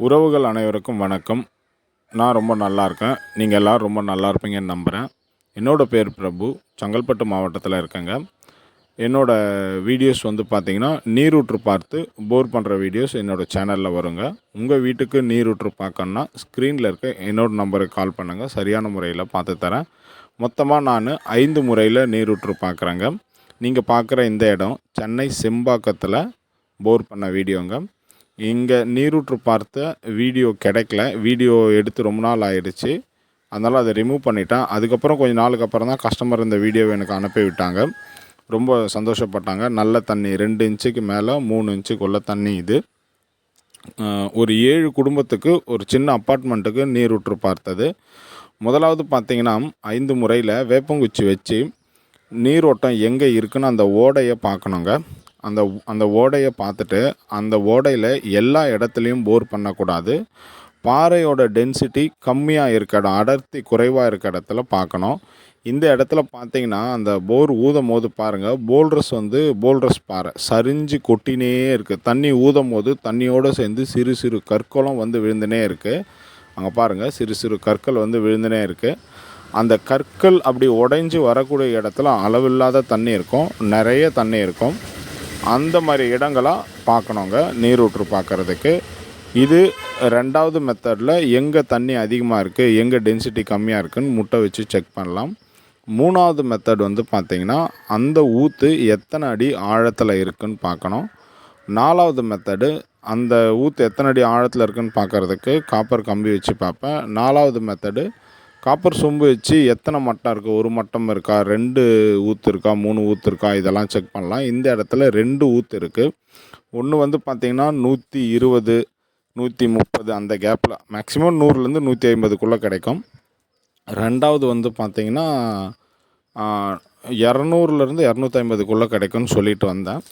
உறவுகள் அனைவருக்கும் வணக்கம். நான் ரொம்ப நல்லா இருக்கேன். நீங்கள் எல்லோரும் ரொம்ப நல்லா இருப்பீங்கன்னு நம்புகிறேன் என்னோடய பேர் பிரபு. செங்கல்பட்டு மாவட்டத்தில் இருக்கேங்க. என்னோட வீடியோஸ் வந்து பார்த்தீங்கன்னா நீரூற்று பார்த்து போர் பண்ணுற வீடியோஸ் என்னோட சேனலில் வருங்க. உங்கள் வீட்டுக்கு நீரூற்று பார்க்கணுன்னா ஸ்க்ரீனில் இருக்க என்னோடய நம்பருக்கு கால் பண்ணுங்கள் சரியான முறையில் பார்த்து தரேன். மொத்தமாக நான் ஐந்து முறையில் நீரூற்று பார்க்குறேங்க. நீங்கள் பார்க்குற இந்த இடம் சென்னை செம்பாக்கத்தில் போர் பண்ண வீடியோங்க. இங்கே நீரூற்று பார்த்த வீடியோ கிடைக்கல. வீடியோ எடுத்து ரொம்ப நாள் ஆயிடுச்சு. அதனால் அதை ரிமூவ் பண்ணிட்டேன். அதுக்கப்புறம் கொஞ்சம் நாளுக்கு அப்புறம் தான் கஸ்டமர் இந்த வீடியோவை எனக்கு அனுப்பி விட்டாங்க. ரொம்ப சந்தோஷப்பட்டாங்க. நல்ல தண்ணி ரெண்டு இன்ச்சுக்கு மேலே மூணு இன்ச்சுக்குள்ளே தண்ணி இது. ஒரு ஏழு குடும்பத்துக்கு ஒரு சின்ன அப்பார்ட்மெண்ட்டுக்கு நீரூற்று பார்த்தது. முதலாவது பார்த்தீங்கன்னா ஐந்து முறையில் வேப்பங்குச்சி வச்சு நீரோட்டம் எங்கே இருக்குன்னு அந்த ஓடையை பார்க்கணுங்க. அந்த அந்த ஓடையை பார்த்துட்டு அந்த ஓடையில் எல்லா இடத்துலையும் போர் பண்ணக்கூடாது. பாறையோட டென்சிட்டி கம்மியாக இருக்க இடம் அடர்த்தி குறைவாக இருக்க இடத்துல பார்க்கணும். இந்த இடத்துல பார்த்தீங்கன்னா அந்த போர் ஊதும் போது பாருங்கள் போல்ரஸ் வந்து போல்ரஸ் பாறை சரிஞ்சு கொட்டினே இருக்குது தண்ணி ஊதும் போது தண்ணியோடு சேர்ந்து சிறு சிறு கற்களும் வந்து விழுந்துனே இருக்குது அங்கே பாருங்கள் சிறு சிறு கற்கள் வந்து விழுந்துனே இருக்குது அந்த கற்கள் அப்படி உடைஞ்சு வரக்கூடிய இடத்துல அளவில்லாத தண்ணி இருக்கும். நிறைய தண்ணி இருக்கும். அந்த மாதிரி இடங்களாக பார்க்கணுங்க நீரூற்று பார்க்குறதுக்கு. இது ரெண்டாவது மெத்தடில் எங்கே தண்ணி அதிகமாக இருக்குது எங்கே டென்சிட்டி கம்மியாக இருக்குன்னு முட்டை வச்சு செக் பண்ணலாம். மூணாவது மெத்தட் வந்து பார்த்திங்கன்னா அந்த ஊற்று எத்தனை அடி ஆழத்தில் இருக்குன்னு பார்க்கணும். நாலாவது மெத்தடு அந்த ஊற்று எத்தனை அடி ஆழத்தில் இருக்குதுன்னு பார்க்குறதுக்கு காப்பர் கம்பி வச்சு பார்ப்பேன். நாலாவது மெத்தடு காப்பர் சொம்பு வச்சு எத்தனை மட்டம் இருக்குது ஒரு மட்டம் இருக்கா? ரெண்டு ஊற்று இருக்கா? மூணு ஊற்று இருக்கா? இதெல்லாம் செக் பண்ணலாம். இந்த இடத்துல ரெண்டு ஊற்று இருக்குது ஒன்று வந்து பார்த்திங்கன்னா நூற்றி இருபது நூற்றி முப்பது அந்த கேப்பில் மேக்ஸிமம் நூறுலேருந்து நூற்றி ஐம்பதுக்குள்ளே கிடைக்கும். ரெண்டாவது வந்து பார்த்திங்கன்னா இரநூறுலேருந்து இரநூத்தி ஐம்பதுக்குள்ளே கிடைக்கும்னு சொல்லிட்டு வந்தேன்.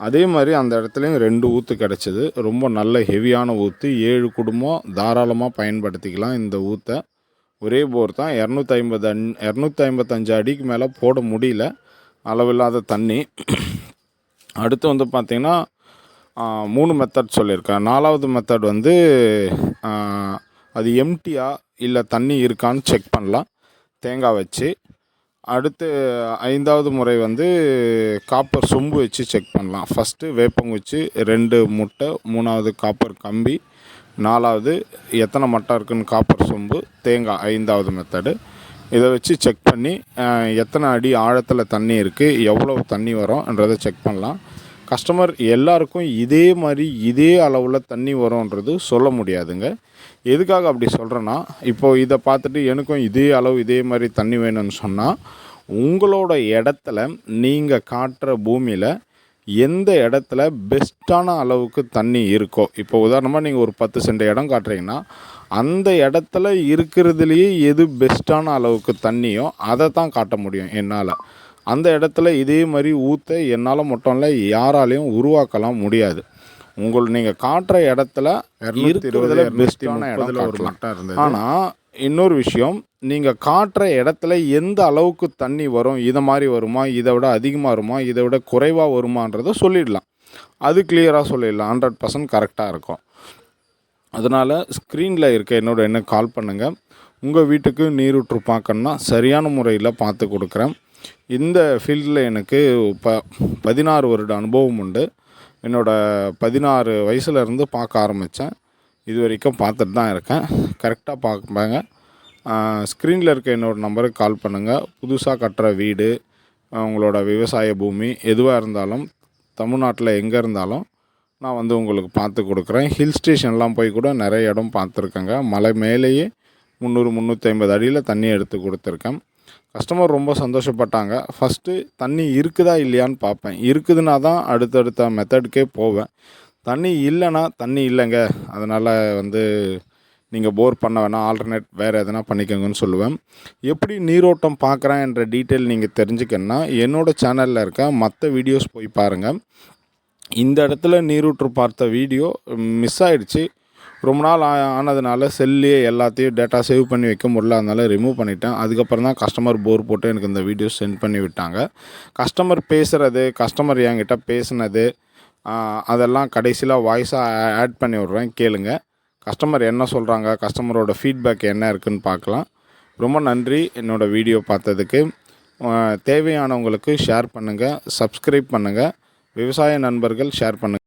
அதே மாதிரி அந்த இடத்துலையும் ரெண்டு ஊற்று கிடச்சிது. ரொம்ப நல்ல ஹெவியான ஊற்று ஏழு குடும்பம் தாராளமாக பயன்படுத்திக்கலாம் இந்த ஊற்றை ஒரே போர் தான். இரநூத்தி ஐம்பது அன் இரநூத்தி ஐம்பத்தஞ்சு அடிக்கு மேலே போட முடியல. அளவில்லாத தண்ணி. அடுத்து வந்து பார்த்திங்கன்னா மூணு மெத்தட் சொல்லியிருக்கேன். நாலாவது மெத்தட் வந்து அது எம்டியா இல்லை தண்ணி இருக்கான்னு செக் பண்ணலாம். தேங்காய் வச்சு. அடுத்து ஐந்தாவது முறை வந்து காப்பர் சொம்பு வச்சு செக் பண்ணலாம். ஃபஸ்ட்டு வேப்பங்குச்சி ரெண்டு முட்டை மூணாவது காப்பர் கம்பி. நாலாவது எத்தனை மட்டை இருக்குன்னு காப்பர் சொம்பு தேங்காய் ஐந்தாவது மெத்தடு இதை வச்சு செக் பண்ணி எத்தனை அடி ஆழத்தில் தண்ணி இருக்குது எவ்வளோ தண்ணி வரும்ன்றதை செக் பண்ணலாம். கஸ்டமர் எல்லாருக்கும் இதே மாதிரி இதே அளவில் தண்ணி வரும்ன்றது சொல்ல முடியாதுங்க. எதுக்காக அப்படி சொல்கிறேன்னா இப்போது இதை பார்த்துட்டு எனக்கும் இதே அளவு இதே மாதிரி தண்ணி வேணும்னு சொன்னால் உங்களோட இடத்துல நீங்கள் காட்டுற பூமியில் எந்த இடத்துல பெஸ்ட்டான அளவுக்கு தண்ணி இருக்கோ இப்போ உதாரணமாக நீங்கள் ஒரு பத்து சென்ட் இடம் காட்டுறீங்கன்னா அந்த இடத்துல இருக்கிறதுலையே எது பெஸ்ட்டான அளவுக்கு தண்ணியோ அதை தான் காட்ட முடியும் என்னால். அந்த இடத்துல இதே மாதிரி ஊற்ற என்னால் மட்டும் இல்லை யாராலையும் உருவாக்கலாம் முடியாது. உங்கள் நீங்கள் காட்டுற இடத்துல இருக்கிறதுல பெஸ்ட்டான இடம் காட்டலாம். ஆனால் இன்னொரு விஷயம் நீங்கள் காட்டுற இடத்துல எந்த அளவுக்கு தண்ணி வரும் இதை மாதிரி வருமா இதை விட அதிகமாக வருமா இதை விட குறைவாக வருமான்றதை சொல்லிடலாம். அது கிளியராக சொல்லிடலாம். ஹண்ட்ரட் பர்சன்ட் கரெக்டாக இருக்கும். அதனால் ஸ்க்ரீனில் இருக்க என்னோட என்ன கால் பண்ணுங்கள் உங்கள் வீட்டுக்கு நீரூற்று பார்க்கணுன்னா சரியான முறையில் பார்த்து கொடுக்குறேன். இந்த ஃபீல்டில் எனக்கு ப பதினாறு வருட அனுபவம் உண்டு. என்னோடய பதினாறு வயசுலேருந்து பார்க்க ஆரம்பித்தேன். இது வரைக்கும் பார்த்துட்டு தான் இருக்கேன். கரெக்டாக பார்ப்பாங்க ஸ்க்ரீனில் இருக்க என்னோடய நம்பருக்கு கால் பண்ணுங்கள் புதுசாக கட்டுற வீடு உங்களோட விவசாய பூமி எதுவாக இருந்தாலும் தமிழ்நாட்டில் எங்கே இருந்தாலும் நான் வந்து உங்களுக்கு பார்த்து கொடுக்குறேன். ஹில் ஸ்டேஷன்லாம் போய் கூட நிறைய இடம் பார்த்துருக்கேங்க. மலை மேலேயே முந்நூறு முந்நூற்றி ஐம்பது அடியில் தண்ணி எடுத்து கொடுத்துருக்கேன். கஸ்டமர் ரொம்ப சந்தோஷப்பட்டாங்க. ஃபஸ்ட்டு தண்ணி இருக்குதா இல்லையான்னு பார்ப்பேன். இருக்குதுன்னா தான் அடுத்தடுத்த மெத்தடுக்கே போவேன். தண்ணி இல்லைன்னா தண்ணி இல்லைங்க. அதனால் வந்து நீங்கள் போர் பண்ண வேணாம். ஆல்டர்னேட் வேறு எதனா பண்ணிக்கோங்கன்னு சொல்லுவேன். எப்படி நீரோட்டம் பார்க்குறேன் என்ற டீட்டெயில் நீங்கள் தெரிஞ்சுக்கணுன்னா என்னோடய சேனலில் இருக்க மற்ற வீடியோஸ் போய் பாருங்கள் இந்த இடத்துல நீரூற்று பார்த்த வீடியோ மிஸ் ஆயிடுச்சு. ரொம்ப நாள் ஆ- ஆனதுனால செல்லே எல்லாத்தையும் டேட்டா சேவ் பண்ணி வைக்க முடியல. அதனால ரிமூவ் பண்ணிட்டேன். அதுக்கப்புறம் தான் கஸ்டமர் போர் போட்டு எனக்கு இந்த வீடியோ சென்ட் பண்ணி விட்டாங்க. கஸ்டமர் பேசுகிறது கஸ்டமர் என்கிட்ட பேசுனது அதெல்லாம் கடைசியில் வாய்ஸாக ஆட் பண்ணி விட்றேன். கேளுங்க. கஸ்டமர் என்ன சொல்கிறாங்க கஸ்டமரோட ஃபீட்பேக் என்ன இருக்குன்னு பார்க்கலாம். ரொம்ப நன்றி என்னோடய வீடியோ பார்த்ததுக்கு. தேவையானவங்களுக்கு ஷேர் பண்ணுங்கள் சப்ஸ்கிரைப் பண்ணுங்கள் விவசாய நண்பர்கள் ஷேர் பண்ணுங்கள்